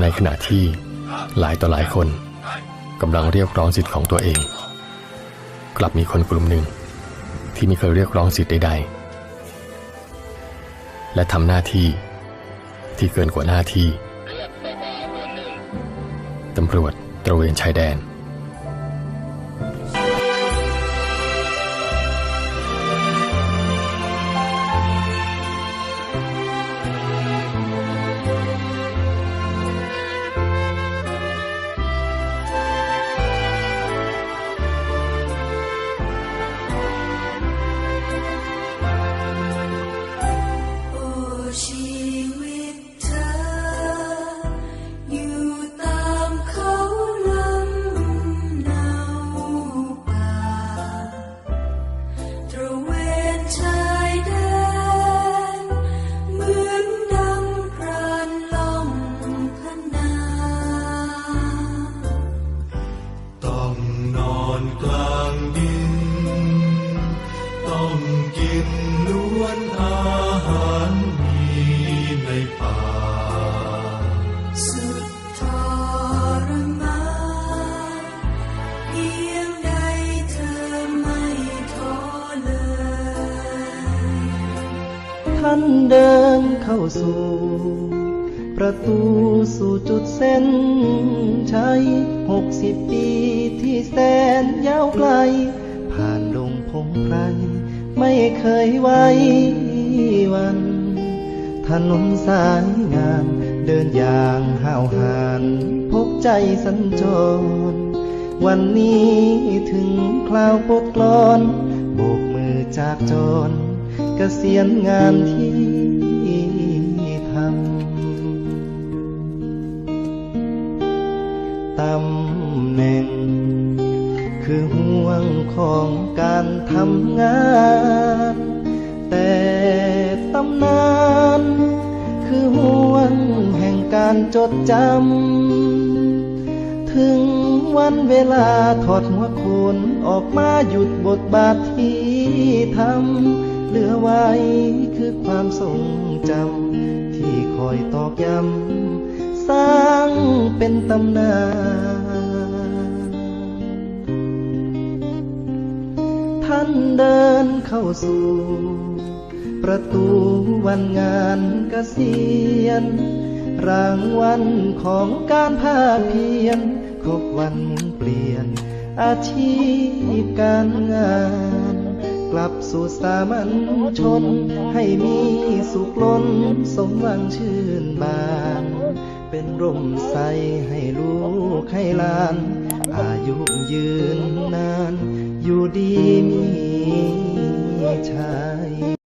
ในขณะที่หลายต่อหลายคนกำลังเรียกร้องสิทธิ์ของตัวเอง กลับมีคนกลุ่มหนึ่ง ที่ไม่เคยเรียกร้องสิทธิ์ใดๆ และทำหน้าที่ที่เกินกว่าหน้าที่ตำรวจตระเวนชายแดน ท่านเดินเข้าสู่ ประตูสู่จุดเส้นชัยหกสิบปีที่แสนยาวไกล ผ่านดงพงไพรไม่เคยไว้วันถนนสายงานเดินอย่างห้าวหาญพบใจสัญจร วันนี้ถึงคราวปลดกลอนโบกมือจากจร เกษียณงานที่ทำตำแหน่ง คือห่วงของการทำงาน แต่ตำนาน คือห่วงแห่งการจดจำ ถึงวันเวลาถอดหัวโขนออกมาหยุดบทบาทที่ทำ ไว้คือความทรงจำที่คอยตอกย้ำสร้างเป็นตำนานท่านเดินเข้าสู่ ประตูวันงานเกษียณรางวัลของการภาเพียรครบวันหมุนเปลี่ยนอาชีพการงาน กลับสู่สามัญชน ให้มีสุขล้นสมหวังชื่นบาน เป็นร่มใสให้ลูกให้ลาน อายุยืนนาน อยู่ดีมีชัย